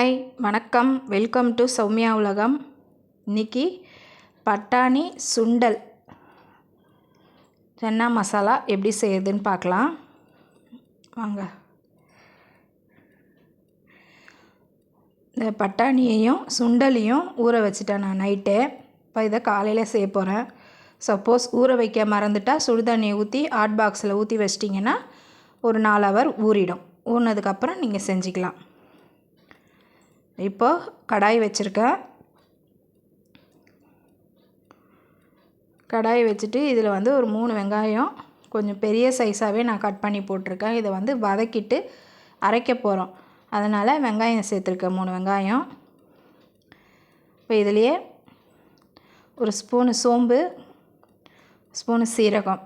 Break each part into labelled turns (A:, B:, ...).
A: Hi வணக்கம். Welcome to Soumya உலகம். இன்னைக்கு பட்டாணி சுண்டல். சென்னா மசாலா எப்படி செய்யுதுன்னு பார்க்கலாம். வாங்க. இந்த பட்டாணியையும் சுண்டலையும் ஊற வச்சுட்டேன் நான் நைட்டே. இப்போ இதை காலையில் செய்ய போகிறேன் சப்போஸ் ஊற வைக்க மறந்துட்டா சுடுதண்ணியை ஊற்றி ஹாட் பாக்ஸில் ஊற்றி வச்சிட்டிங்கன்னா ஒரு நாலு ஹவர் ஊறிடும். ஊறினதுக்கப்புறம் நீங்கள் செஞ்சுக்கலாம். இப்போ கடாய் வச்சுருக்கேன். கடாய் வச்சுட்டு இதில் வந்து ஒரு மூணு வெங்காயம் கொஞ்சம் பெரிய சைஸாகவே நான் கட் பண்ணி போட்டிருக்கேன். இதை வந்து வதக்கிட்டு அரைக்க போகிறோம் அதனால் வெங்காயம் சேர்த்துருக்கேன் மூணு வெங்காயம். இப்போ இதுலேயே ஒரு ஸ்பூனு சோம்பு ஸ்பூனு சீரகம்.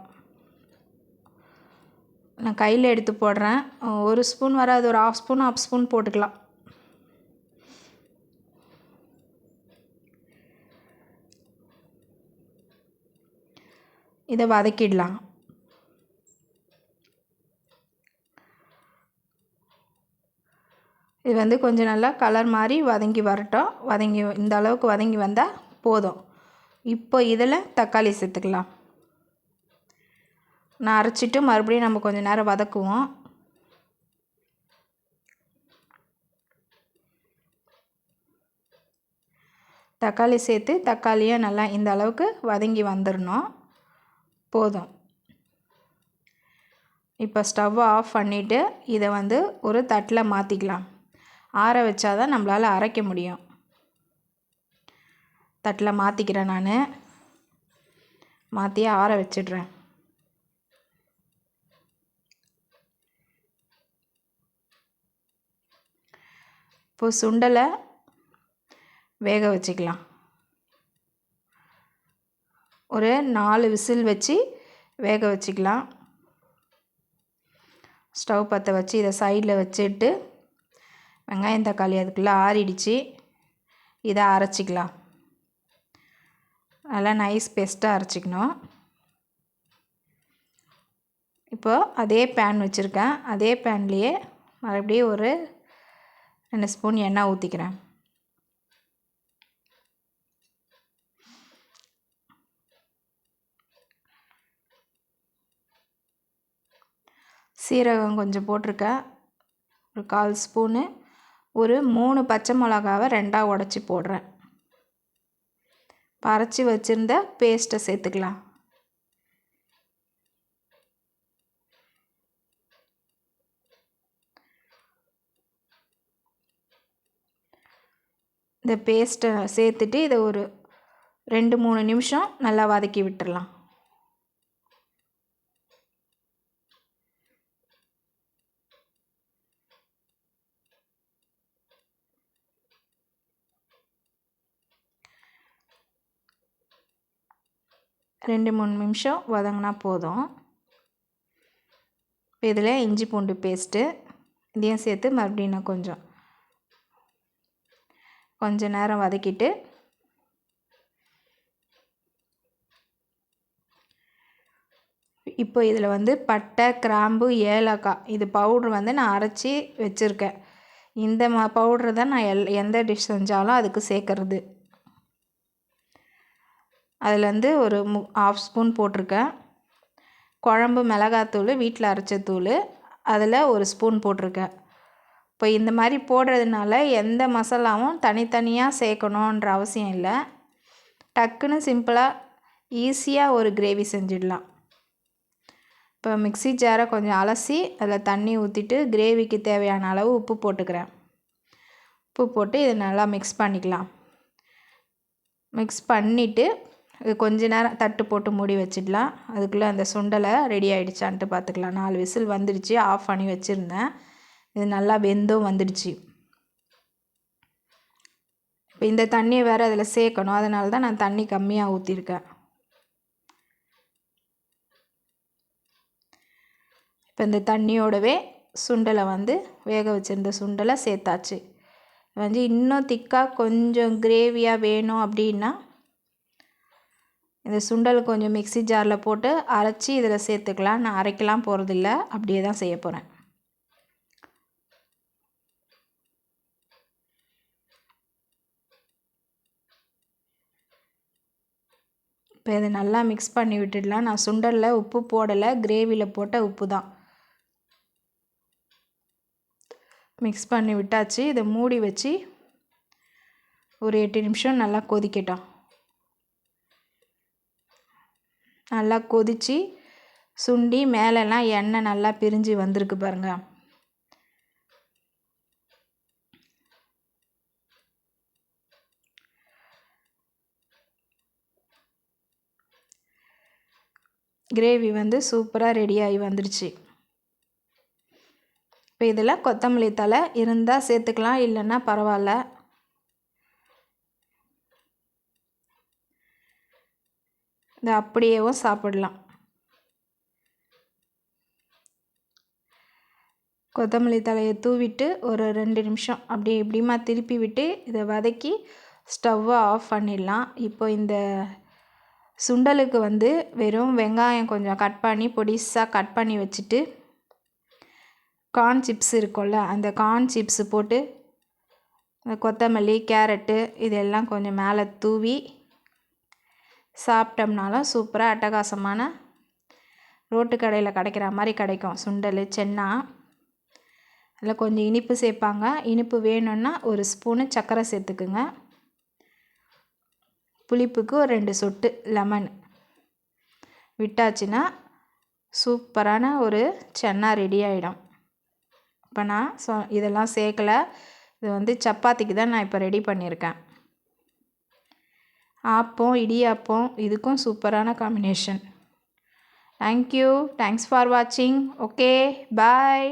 A: நான் கையில் எடுத்து போடுறேன். ஒரு ஸ்பூன் வராது ஒரு ஆஃப் ஸ்பூன் ஆஃப் ஸ்பூன் போட்டுக்கலாம். இதை வதக்கிடலாம். இது வந்து கொஞ்சம் நல்லா கலர் மாதிரி வதங்கி வரட்டும். வதங்கி இந்த அளவுக்கு வதங்கி வந்தால் போதும். இப்போ இதில் தக்காளி சேர்த்துக்கலாம். நான் அரைச்சிட்டு மறுபடியும் நம்ம கொஞ்சம் நேரம் வதக்குவோம். தக்காளி சேர்த்து தக்காளியை நல்லா இந்த அளவுக்கு வதங்கி வந்துடணும். போதும். இப்போ ஸ்டவ்வை ஆஃப் பண்ணிவிட்டு இதை வந்து ஒரு தட்டில் மாற்றிக்கலாம் ஆற வச்சா தான் நம்மளால் அரைக்க முடியும். தட்டில் மாற்றிக்கிறேன் நான். மாற்றி ஆற வச்சிடுறேன். இப்போது சுண்டலை வேக வச்சுக்கலாம். ஒரு நாலு விசில் வச்சு வேக வச்சுக்கலாம். ஸ்டவ் பற்ற வச்சு இதை சைடில் வச்சுட்டு வெங்காயம் தக்காளி அதுக்குள்ளே ஆறிடுச்சு. இதை அரைச்சிக்கலாம். நல்லா நைஸ் பேஸ்ட்டாக அரைச்சிக்கணும். இப்போது அதே பேன் வச்சுருக்கேன். அதே பேன்லேயே மறுபடியும் ஒரு ரெண்டு ஸ்பூன் எண்ணெய் ஊற்றிக்கிறேன் சீரகம் கொஞ்சம் போட்டிருக்கேன். ஒரு கால் ஸ்பூனு. ஒரு மூணு பச்சை மிளகாவை ரெண்டாக உடச்சி போடுறேன். அரைச்சி வச்சுருந்த பேஸ்ட்டை சேர்த்துக்கலாம். இந்த பேஸ்ட்டை சேர்த்துட்டு இதை ஒரு ரெண்டு மூணு நிமிஷம் நல்லா வதக்கி விட்டுடலாம் ரெண்டு மூணு நிமிஷம் வதங்கினா போதும். இதில் இஞ்சி பூண்டு பேஸ்ட்டு இதையும் சேர்த்து மறுபடியும் நான் கொஞ்சம் கொஞ்ச நேரம் வதக்கிட்டு இப்போ இதில் வந்து பட்டை கிராம்பு ஏலக்காய் இது பவுட்ரு வந்து நான் அரைச்சி வச்சுருக்கேன். இந்த மா பவுட்ரு தான் நான் எல் எந்த டிஷ் செஞ்சாலும் அதுக்கு சேர்க்கறது. அதுலேருந்து ஒரு மு ஆஃப் ஸ்பூன் போட்டிருக்கேன். குழம்பு மிளகாத்தூள் வீட்டில் அரைச்ச தூள் அதில் ஒரு ஸ்பூன் போட்டிருக்கேன். இப்போ இந்த மாதிரி போடுறதுனால எந்த மசாலாவும் தனித்தனியாக சேர்க்கணுன்ற அவசியம் இல்லை. டக்குன்னு சிம்பிளாக ஈஸியாக ஒரு கிரேவி செஞ்சிடலாம். இப்போ மிக்சி ஜாரை கொஞ்சம் அலசி அதில் தண்ணி ஊற்றிட்டு கிரேவிக்கு தேவையான அளவு உப்பு போட்டுக்கிறேன். உப்பு போட்டு இதை நல்லா மிக்ஸ் பண்ணிக்கலாம். மிக்ஸ் பண்ணிவிட்டு இது கொஞ்ச நேரம் தட்டு போட்டு மூடி வச்சிடலாம். அதுக்குள்ளே அந்த சுண்டலை ரெடி ஆகிடுச்சான்ட்டு பார்த்துக்கலாம் நாலு விசில் வந்துடுச்சு. ஆஃப் பண்ணி வச்சுருந்தேன். இது நல்லா வெந்தும் வந்துடுச்சு. இப்போ இந்த தண்ணியை வேறு அதில் சேர்க்கணும். அதனால தான் நான் தண்ணி கம்மியாக ஊற்றிருக்கேன் இப்போ இந்த தண்ணியோடவே சுண்டலை வந்து வேக வச்சுருந்த சுண்டலை சேர்த்தாச்சு. வந்து இன்னும் திக்காக கொஞ்சம் கிரேவியாக வேணும் அப்படின்னா இந்த சுண்டல் கொஞ்சம் மிக்சி ஜாரில் போட்டு அரைச்சி இதில் சேர்த்துக்கலாம். நான் அரைக்கலாம் போகிறதில்ல அப்படியே தான் செய்ய போகிறேன் இப்போ இதை நல்லா மிக்ஸ் பண்ணி விட்டுடலாம். நான் சுண்டலில் உப்பு போடலை. கிரேவியில் போட்ட உப்பு தான். மிக்ஸ் பண்ணி விட்டாச்சு. இதை மூடி வச்சு ஒரு எட்டு நிமிஷம் நல்லா கொதிக்கட்டும். நல்லா கொதித்து சுண்டி மேலெல்லாம் எண்ணெய் நல்லா பிரிஞ்சு வந்திருக்கு பாருங்கள் கிரேவி வந்து சூப்பராக ரெடியாகி வந்துடுச்சு இப்போ இதில் கொத்தமல்லி தலை இருந்தால் சேர்த்துக்கலாம் இல்லைன்னா பரவாயில்ல. இதை அப்படியேவும் சாப்பிடலாம். கொத்தமல்லி தலையை தூவிட்டு ஒரு ரெண்டு நிமிஷம் அப்படி இப்படிமா திருப்பி விட்டு இதை வதக்கி ஸ்டவ்வை ஆஃப் பண்ணிடலாம். இப்போ இந்த சுண்டலுக்கு வந்து வெறும் வெங்காயம் கொஞ்சம் கட் பண்ணி பொடிசாக கட் பண்ணி வச்சுட்டு கார்ன் சிப்ஸ் இருக்கும்ல அந்த கார்ன் சிப்ஸு போட்டு இந்த கொத்தமல்லி கேரட்டு இதெல்லாம் கொஞ்சம் மேலே தூவி சாப்பிட்டோம்னாலும் சூப்பராக அட்டகாசமான ரோட்டு கடையில் கிடைக்கிற மாதிரி கிடைக்கும். சுண்டல் சென்னா அதில் கொஞ்சம் இனிப்பு சேர்ப்பாங்க. இனிப்பு வேணும்னா ஒரு ஸ்பூனு சர்க்கரை சேர்த்துக்குங்க. புளிப்புக்கு ஒரு ரெண்டு சொட்டு லெமன் விட்டாச்சுன்னா சூப்பரான ஒரு சென்னா ரெடி ஆகிடும் இப்போ நான் சொ இதெல்லாம் சேர்க்கலை. இது வந்து சப்பாத்திக்கு தான் நான் இப்போ ரெடி பண்ணியிருக்கேன். ஆப்பம் இடியாப்பம் இதுக்கும் சூப்பரான combination thank you thanks for வாட்சிங் ஓகே பாய்